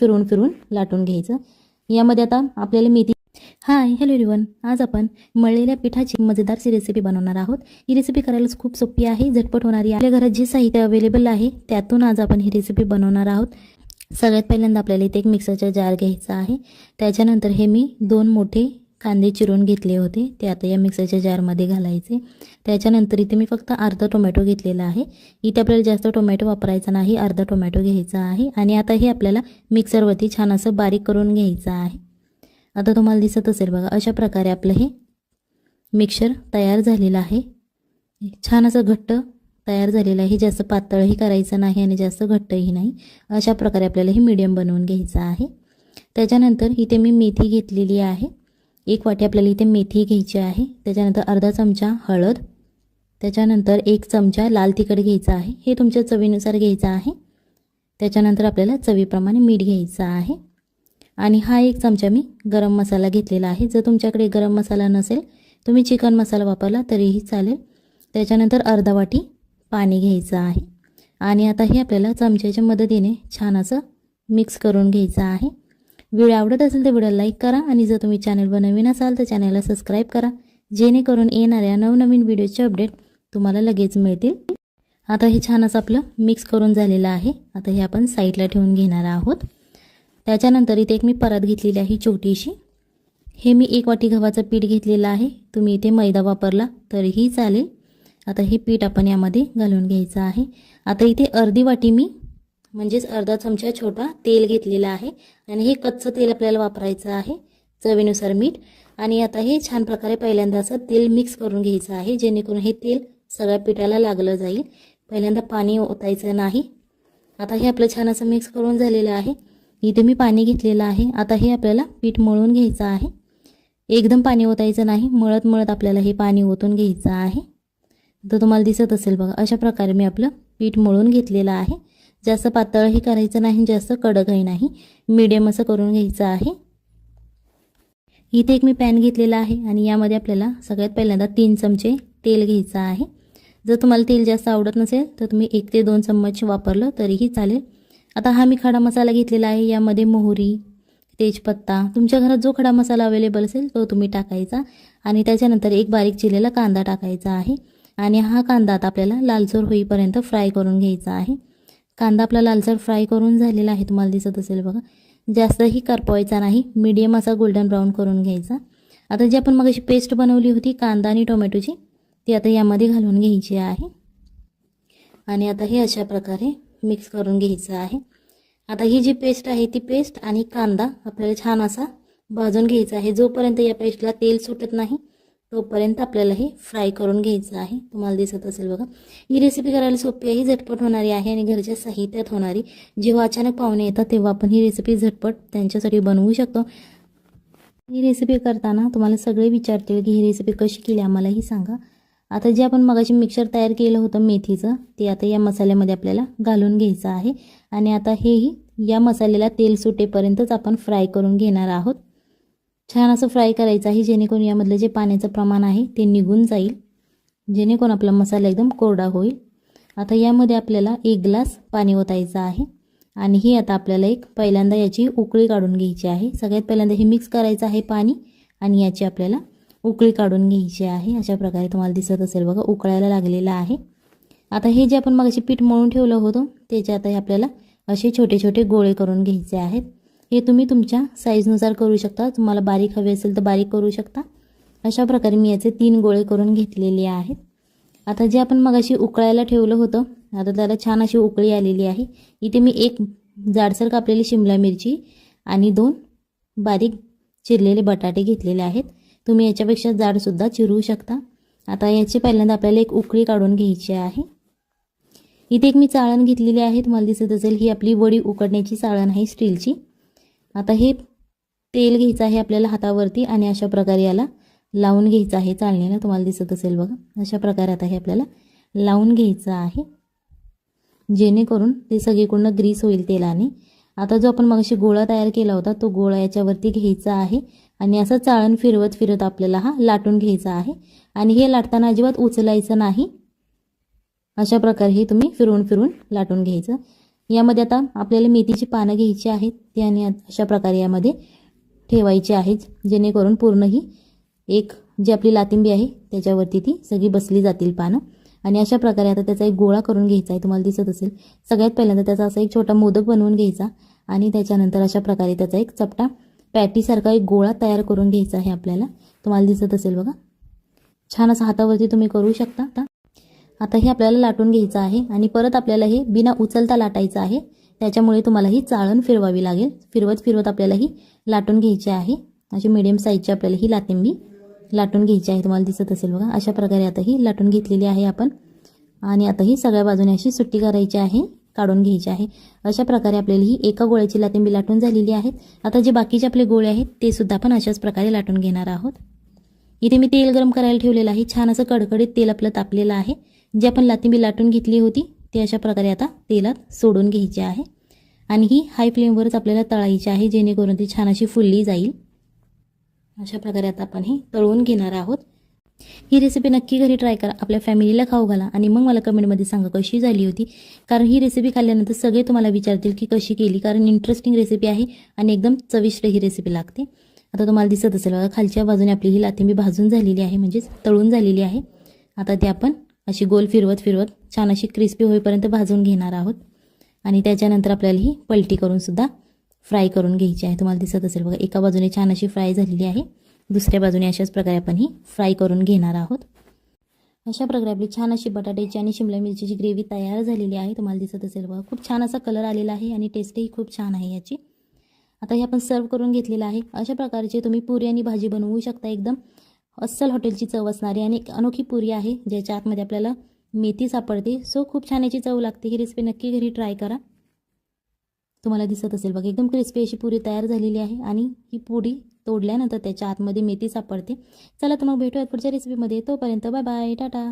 फिरून फिरून लाटून घ्यायचं. यामध्ये आता आपल्याला मेथी हाय हॅलो रिवन आज आपण मळलेल्या पिठाची मजेदारची रेसिपी बनवणार आहोत. ही रेसिपी करायला खूप सोपी आहे झटपट होणारी आपल्या घरात जे साहित्य अवेलेबल आहे त्यातून आज आपण ही रेसिपी बनवणार आहोत. सगळ्यात पहिल्यांदा आपल्याला इथे एक मिक्सरचा जार घ्यायचा आहे. त्याच्यानंतर हे मी दोन मोठे कांदे चिरून घेतले होते. ते आता या मिक्सरच्या जारमध्ये घालायचे. त्याच्यानंतर इथे मी फक्त अर्धा टोमॅटो घेतलेला आहे. इथे आपल्याला जास्त टोमॅटो वापरायचा नाही. अर्धा टोमॅटो घ्यायचा आहे. आणि आता हे आपल्याला मिक्सरवरती छान असं बारीक करून घ्यायचं आहे. आता तुम्हाला दिसत असेल बघा अशा प्रकारे आपलं हे मिक्सर तयार झालेलं आहे. छान असं घट्ट तयार झालेलं आहे. जास्त पातळही करायचं नाही आणि जास्त घट्टही नाही. अशा प्रकारे आपल्याला हे मीडियम बनवून घ्यायचं आहे. त्याच्यानंतर इथे मी मेथी घेतलेली आहे. एक वाटी आपल्याला इथे मेथी घ्यायची आहे. त्याच्यानंतर अर्धा चमचा हळद. त्याच्यानंतर एक चमचा लाल तिखट घ्यायचा आहे. हे तुमच्या चवीनुसार घ्यायचं आहे. त्याच्यानंतर आपल्याला चवीप्रमाणे मीठ घ्यायचं आहे. आणि हा एक चमचा मी गरम मसाला घेतलेला आहे. जर तुमच्याकडे गरम मसाला नसेल तुम्ही चिकन मसाला वापरला तरीही चालेल. त्याच्यानंतर अर्धा वाटी पाणी घ्यायचं आहे. आणि आता हे आपल्याला चमच्याच्या मदतीने छान असं मिक्स करून घ्यायचं आहे. व्हिडिओ आवडत असेल तर व्हिडिओ लाईक करा आणि जर तुम्ही चॅनलवर नवीन असाल तर चॅनलला सबस्क्राईब करा जेणेकरून येणाऱ्या नवनवीन व्हिडिओचे अपडेट तुम्हाला लगेच मिळतील. आता हे छान असं आपलं मिक्स करून झालेलं आहे. आता हे आपण साईडला ठेवून घेणार आहोत. त्याच्यानंतर इथे एक मी परत घेतलेली आहे छोटीशी. हे मी एक वाटी गव्हाचं पीठ घेतलेलं आहे. तुम्ही इथे मैदा वापरला तरीही चालेल. आता हे पीठ आपण यामध्ये घालून घ्यायचं आहे. आता इथे अर्धी वाटी मी म्हणजेच अर्धा चमचा छोटा तेल घेतलेला आहे. आणि हे कच्चं तेल आपल्याला वापरायचं आहे चवीनुसार मीठ. आणि आता हे छान प्रकारे पहिल्यांदा असं तेल मिक्स करून घ्यायचं आहे जेणेकरून हे तेल सगळ्या पिठाला लागलं जाईल. पहिल्यांदा पाणी ओतायचं नाही. आता हे आपलं छान असं मिक्स करून झालेलं आहे. इथे मी पाणी घेतलेलं आहे. आता हे आपल्याला पीठ मळून घ्यायचं आहे. एकदम पाणी ओतायचं नाही मळत मळत आपल्याला हे पाणी ओतून घ्यायचं आहे. तर तुम्हाला दिसत असेल बघा अशा प्रकारे मी आपलं पीठ मळून घेतलेलं आहे. जास्त पातळही करायचं नाही जास्त कडकही नाही मीडियम असं करून घ्यायचं आहे. इथे एक मी पॅन घेतलेला आहे आणि यामध्ये आपल्याला सगळ्यात पहिल्यांदा तीन चमचे तेल घ्यायचं आहे. जर तुम्हाला तेल जास्त आवडत नसेल तर तुम्ही एक ते दोन चम्मच वापरलं तरीही चालेल. आता हा मी खडा मसाला घेतलेला आहे यामध्ये मोहरी तेजपत्ता तुमच्या घरात जो खडा मसाला अवेलेबल असेल तो तुम्ही टाकायचा आणि त्याच्यानंतर एक बारीक चिरलेला कांदा टाकायचा आहे. आणि हा कांदा आता आपल्याला लालसर होईपर्यंत फ्राय करून घ्यायचा आहे. कांदा आपला लालसर फ्राय करून झालेला आहे तुम्हाला दिसत असेल बघा. जास्तही करपवायचा नाही मीडियम असा गोल्डन ब्राऊन करून घ्यायचा. आता जी आपण मग अशी पेस्ट बनवली होती कांदा आणि टोमॅटोची ती आता यामध्ये घालून घ्यायची आहे. आणि आता हे अशा प्रकारे मिक्स करून घ्यायचं आहे. आता ही जी पेस्ट आहे ती पेस्ट आणि कांदा आपल्याला छान असा भाजून घ्यायचा आहे. जोपर्यंत या पेस्टला तेल सुटत नाही तोपर्यंत आपल्याला हे फ्राय करून घ्यायचं आहे. तुम्हाला दिसत असेल बघा. ही रेसिपी करायला सोपी आहे झटपट होणारी आहे आणि घरच्या साहित्यात होणारी जेव्हा अचानक पाहुणे येतात तेव्हा आपण ही रेसिपी झटपट त्यांच्यासाठी बनवू शकतो. ही रेसिपी करताना तुम्हाला सगळे विचारतील की ही रेसिपी कशी केली आम्हालाही सांगा. आता जे आपण मगाशी मिक्सर तयार केलं होतं मेथीचं ते आता या मसाल्यामध्ये आपल्याला घालून घ्यायचं आहे. आणि आता हेही या मसाल्याला तेल सुटेपर्यंतच आपण फ्राय करून घेणार आहोत. छान असं फ्राय करायचं आहे जेणेकरून यामधलं जे पाण्याचं प्रमाण आहे ते निघून जाईल जेणेकरून आपला मसाला एकदम कोरडा होईल. आता यामध्ये आपल्याला एक ग्लास पाणी ओतायचं आहे आणि ही आता आपल्याला एक पहिल्यांदा याची उकळी काढून घ्यायची आहे. सगळ्यात पहिल्यांदा हे मिक्स करायचं आहे पाणी आणि याची आपल्याला उकळी काढून घ्यायची आहे. अशा प्रकारे तुम्हाला दिसत असेल बघा उकळायला लागलेलं आहे. आता हे जे आपण मग पीठ मळून ठेवलं होतं त्याचे आता हे आपल्याला असे छोटे छोटे गोळे करून घ्यायचे आहेत. हे तुम्ही तुमच्या साईजनुसार करू शकता. तुम्हाला बारीक हवे असेल तर बारीक करू शकता. अशा प्रकारे मी याचे तीन गोळे करून घेतलेले आहेत. आता जे आपण मग अशी उकळायला ठेवलं होतं आता त्याला छान अशी उकळी आलेली आहे. इथे मी एक जाडसर कापलेली शिमला मिरची आणि दोन बारीक चिरलेले बटाटे घेतलेले आहेत. तुम्ही याच्यापेक्षा जाडसुद्धा चिरू शकता. आता याची पहिल्यांदा आपल्याला एक उकळी काढून घ्यायची आहे. इथे एक मी चाळण घेतलेली आहे. तुम्हाला दिसत असेल ही आपली वडी उकडण्याची चाळण आहे स्टीलची. आता हे तेल घ्यायचं आहे आपल्याला हातावरती आणि अशा प्रकारे याला लावून घ्यायचं आहे. चालण्याला तुम्हाला दिसत असेल बघा. अशा प्रकारे आता हे आपल्याला लावून घ्यायचं आहे. जेणेकरून ते सगळीकडून ग्रीस होईल तेलाने. आता जो आपण मगाशी गोळा तयार केला होता तो गोळा याच्यावरती घ्यायचा आहे. आणि असं चाळण फिरवत फिरत आपल्याला हा लाटून घ्यायचा आहे. आणि हे लाटताना अजिबात उचलायचं नाही. अशा प्रकारे हे तुम्ही फिरवून फिरून लाटून घ्यायचं. यामध्ये आता आपल्याला मेथीची पानं घ्यायची आहेत. ती आणि अशा प्रकारे यामध्ये ठेवायची आहेत. जेणेकरून पूर्ण ही एक जी आपली लातिंबी आहे त्याच्यावरती ती सगळी बसली जातील पानं. आणि अशा प्रकारे आता त्याचा एक गोळा करून घ्यायचा आहे तुम्हाला दिसत असेल. सगळ्यात पहिल्यांदा त्याचा असा एक छोटा मोदक बनवून घ्यायचा आणि त्याच्यानंतर अशा प्रकारे त्याचा एक चपटा पॅटीसारखा एक गोळा तयार करून घ्यायचा आहे आपल्याला. तुम्हाला दिसत असेल बघा. छान असं हातावरती तुम्ही करू शकता. आता हे आपल्याला लाटून घ्यायचं आहे आणि परत आपल्याला हे बिना उचलता लाटायचं आहे. त्याच्यामुळे तुम्हाला ही चाळण फिरवावी लागेल. फिरवत फिरवत आपल्याला ही लाटून घ्यायची आहे. अशी मिडियम साईजची आपल्याला ही लातिंबी लाटून घ्यायची आहे. तुम्हाला दिसत असेल बघा. अशा प्रकारे आता ही लाटून घेतलेली आहे आपण. आणि आता ही सगळ्या बाजूने अशी सुट्टी करायची आहे. काढून घ्यायची आहे. अशा प्रकारे आपल्याला ही एका गोळ्याची लातिंबी लाटून झालेली आहे आता जे बाकीचे आपले गोळे आहेत ते सुद्धा आपण अशाच प्रकारे लाटून घेणार आहोत. इथे मी तेल गरम करायला ठेवलेलं आहे. छान असं कडकडीत तेल आपलं तापलेलं आहे. जी आपण लातिंबी लाटून घेतली होती ती अशा प्रकारे आता तेलात सोडून घ्यायची आहे. आणि ही हाय फ्लेमवरच आपल्याला तळायची आहे जेणेकरून ती छान अशी फुलली जाईल. अशा प्रकारे आता आपण ही तळून घेणार आहोत. ही रेसिपी नक्की घरी ट्राय करा. आपल्या फॅमिलीला खाऊ घाला. आणि मग मला कमेंटमध्ये सांगा कशी झाली होती. कारण ही रेसिपी खाल्ल्यानंतर सगळे तुम्हाला विचारतील की कशी केली. कारण इंटरेस्टिंग रेसिपी आहे आणि एकदम चविष्ट ही रेसिपी लागते. आता तुम्हाला दिसत असेल बघा खालच्या बाजूने आपली ही लाथिंबी भाजून झालेली आहे म्हणजेच तळून झालेली आहे. आता ती आपण अशी गोल फिरवत फिरवत छान अशी क्रिस्पी होईपर्यंत भाजून घेणार आहोत. आणि त्याच्यानंतर आपल्याला ही पलटी करूनसुद्धा फ्राय करून घ्यायची आहे. तुम्हाला दिसत असेल बघा एका बाजूने छान अशी फ्राय झालेली आहे. दुसऱ्या बाजूने अशाच प्रकारे आपण ही फ्राय करून घेणार आहोत. अशा प्रकारे आपली छान अशी बटाट्याची आणि शिमला मिरचीची ग्रेव्ही तयार झालेली आहे. तुम्हाला दिसत असेल बघा खूप छान असा कलर आलेला आहे आणि टेस्टही खूप छान आहे याची. आता हे आपण सर्व करून घेतलेलं आहे. अशा प्रकारचे तुम्ही पुरी आणि भाजी बनवू शकता एकदम. अस्सल हॉटेलची चव असणारी आणि एक अनोखी पुरी आहे ज्याच्या आतमध्ये आपल्याला मेथी सापडते. सो खूप छान याची चव लागते. ही रेसिपी नक्की घरी ट्राय करा. तुम्हाला दिसत असेल बघा एकदम क्रिस्पी अशी पुरी तयार झालेली आहे आणि ही पुरी तोडल्यानंतर त्याच्या आतमध्ये मेथी सापडते. चला तर मग भेटूयात पुढच्या रेसिपीमध्ये तोपर्यंत बाय बाय टाटा!